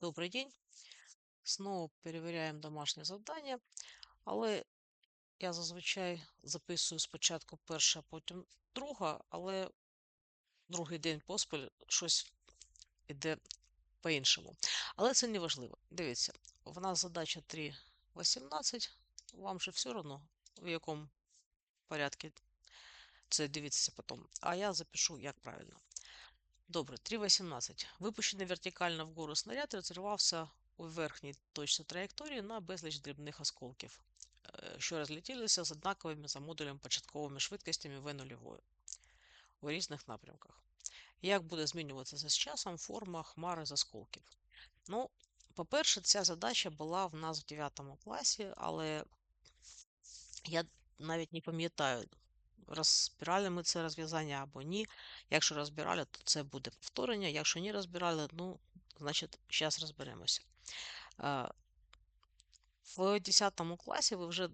Добрий день. Знову перевіряємо домашнє завдання, але я зазвичай записую спочатку перше, а потім друге, але другий день поспіль щось іде по-іншому. Але це не важливо. Дивіться, в нас задача 3.18. Вам же все одно, в якому порядку це дивіться потім. А я запишу, як правильно. Добре, 3.18. Випущений вертикально вгору снаряд розірвався у верхній точці траєкторії на безліч дрібних осколків, е, що розлетілися з однаковими за модулем початковими швидкостями v 0 у різних напрямках. Як буде змінюватися з часом форма хмари з осколків? Ну, по-перше, ця задача була в нас в 9 класі, але я навіть не пам'ятаю, розбирали ми це розв'язання або ні. Якщо розбирали, то це буде повторення. Якщо не розбирали, ну, значить, зараз розберемося. В 10 класі ви вже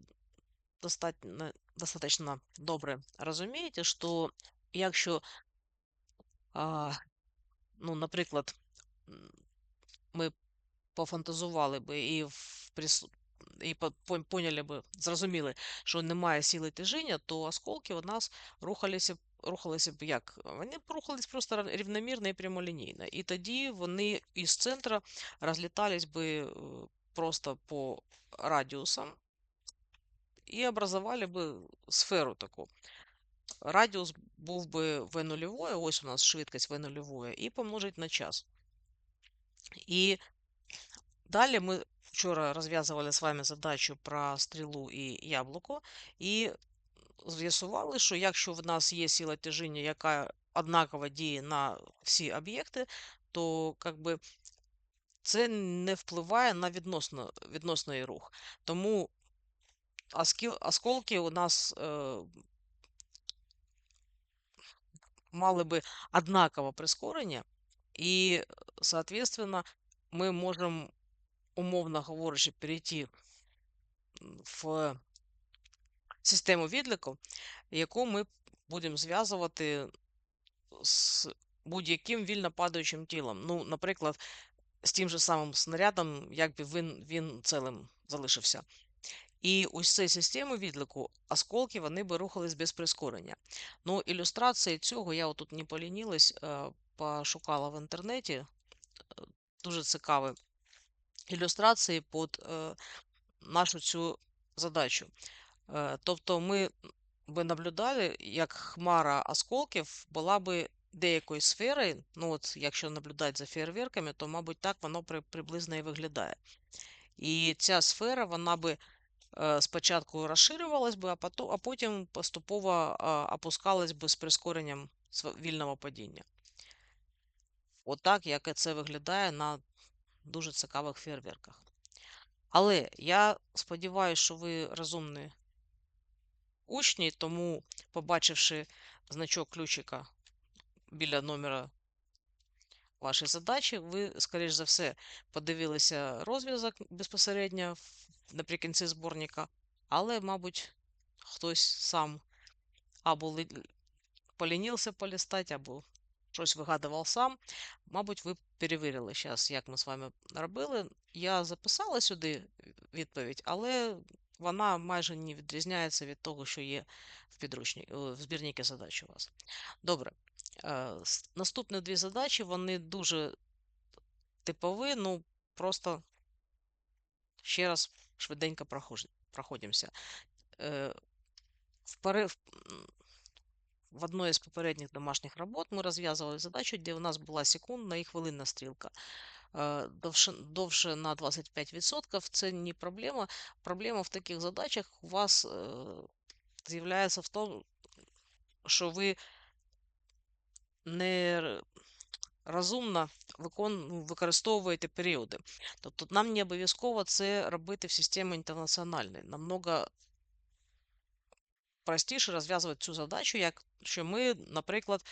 достатньо, достатньо добре розумієте, що якщо, ну, наприклад, ми пофантазували би і в і поняли би, зрозуміли, що немає сили тяжіння, то осколки у нас рухалися рухалися б як? Вони рухались просто рівномірно і прямолінійно. І тоді вони із центру розлітались би е, просто по радіусам і образували би сферу таку. Радіус був би v 0 ось у нас швидкість v 0 і помножить на час. І далі ми вчора розв'язували з вами задачу про стрілу і яблуко, і з'ясували, що якщо в нас є сила тяжіння, яка однаково діє на всі об'єкти, то якби, це не впливає на відносно, відносний рух. Тому осколки у нас е, мали би однакове прискорення, і, соответственно, ми можемо, умовно говорячи, перейти в систему відліку, яку ми будемо зв'язувати з будь-яким вільно падаючим тілом. Ну, наприклад, з тим же самим снарядом, якби він він цілим залишився. І ось цій системи відліку осколки вони би рухались без прискорення. Ну, ілюстрації цього я отут не полінілась, пошукала в інтернеті. Е, дуже цікаві ілюстрації під е, нашу цю задачу. Тобто ми би наблюдали, як хмара осколків була би деякої сфери. Ну, от, якщо наблюдати за фейерверками, то, мабуть, так воно приблизно і виглядає. І ця сфера, вона би спочатку розширювалась би, а потім поступово опускалась би з прискоренням вільного падіння. Отак, як це виглядає на дуже цікавих фейерверках. Але я сподіваюся, що ви розумні учні, тому, побачивши значок ключика біля номера вашої задачі, ви, скоріш за все, подивилися розв'язок безпосередньо наприкінці зборника, але, мабуть, хтось сам або полінився полістати, або щось вигадував сам. Мабуть, ви перевірили зараз, як ми з вами робили. Я записала сюди відповідь, але вона майже не відрізняється від того, що є в підручні, в збірнику задач у вас. Добре. Е, наступні дві задачі, вони дуже типові, ну просто ще раз швиденько проходимося. В одной из попередніх домашніх робот ми розв'язували задачу, де у нас була секундна і хвилинна стрілка. Е, довше довше на 25%. Це не проблема. Проблема в таких задачах у вас е, з'являється в тому, що ви не розумно викон... Використовуєте періоди. Тобто нам не обов'язково це робити в системі інтернаціональної. Намного простіше розв'язувати цю задачу, якщо ми, наприклад,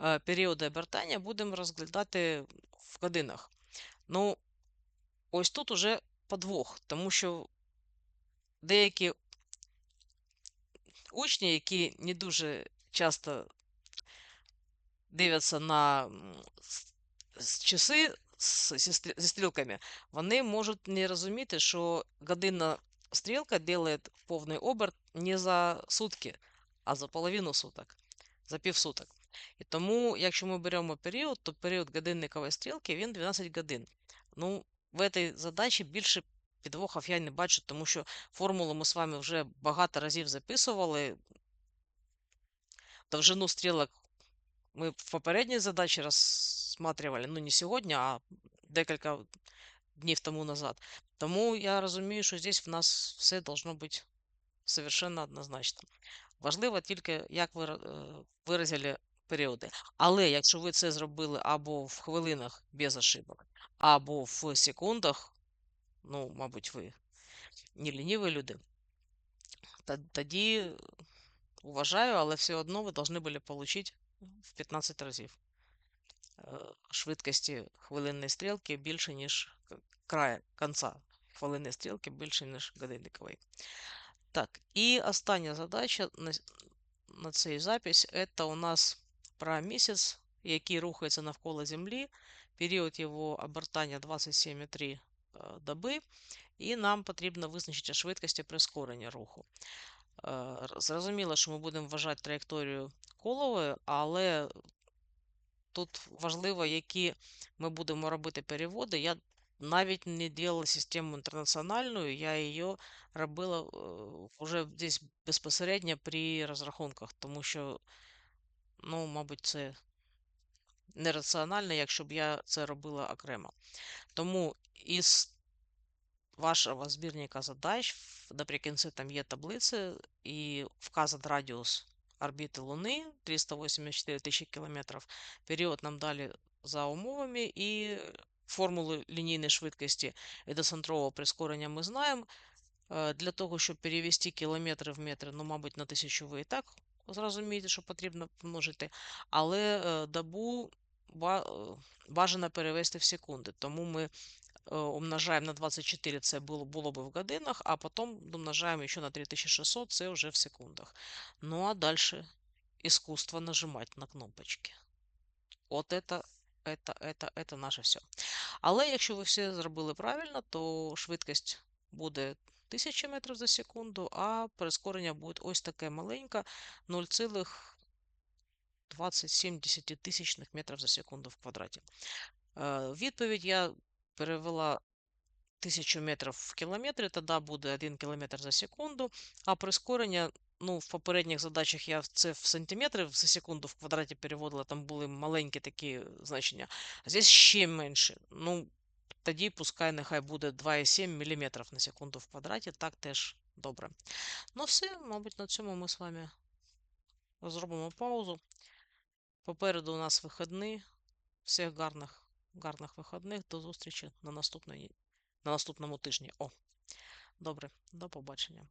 е, періоди обертання будемо розглядати в годинах. Ну, ось тут уже подвох, тому що деякі учні, які не дуже часто дивляться на часи зі, стрілками, вони можуть не розуміти, що годинна стрілка делает повний оберт не за сутки, а за половину суток, за півсуток. І тому, якщо ми беремо період, то період годинникової стрілки він 12 годин. Ну, в цій задачі більше підвохів я не бачу, тому що формулу ми з вами вже багато разів записували. Довжину стрілок ми в попередній задачі розсматривали, ну не сьогодні, а декілька днів тому назад. Тому я розумію, що здесь в нас все должно бути совершенно однозначно. Важливо тільки, як ви е, виразили періоди. Але якщо ви це зробили або в хвилинах без ошибок, або в секундах, ну, мабуть, ви не лініві люди, тоді уважаю, але все одно ви повинні були отримати в 15 разів швидкості хвилинної стрілки більше, ніж края кінця хвилинної стрілки більше, ніж годинникової. Так, і остання задача на, на цей запись це у нас про місяць, який рухається навколо Землі. Період його обертання 27,3 е, доби, і нам потрібно визначити швидкість і прискорення руху. Е, Зрозуміло, що ми будемо вважати траєкторію коловою, але тут важливо, які ми будемо робити переводи. Я навіть не делала систему інтернаціональну, я її робила е, вже десь безпосередньо при розрахунках, тому що, ну, мабуть, це нераціонально, якщо б я це робила окремо. Тому із вашого збірника задач наприкінці там є таблиці і вказан радіус орбіти Луни 384 тисячі кілометрів. Період нам далі за умовами і формули лінійної швидкості і десантрового прискорення ми знаємо. Е, Для того, щоб перевести кілометри в метри, ну, мабуть, на тисячу ви і так зрозумієте, що потрібно помножити. Але е, добу бажано перевести в секунди. Тому ми э, умножаем на 24, це було, було би в годинах, а потім умножаємо ще на 3600, це вже в секундах. Ну а далі искусство нажимати на кнопочки. От это, это, это, это наше все. Але якщо ви все зробили правильно, то швидкість буде 1000 метрів за секунду, а прискорення буде ось таке маленьке 0,27 тисячних метрів за секунду в квадраті. Е, Відповідь я перевела 1000 метрів в кілометри, тоді буде 1 км за секунду, а прискорення, ну, в попередніх задачах я це в сантиметри за секунду в квадраті переводила, там були маленькі такі значення, а здесь ще менше. Ну, тоді пускай нехай буде 2,7 мм на секунду в квадраті, так теж добре. Ну все, мабуть, на цьому ми з вами зробимо паузу. Попереду у нас вихідні. Всіх гарних, гарних вихідних. До зустрічі на наступної, на наступному тижні. О, добре, до побачення.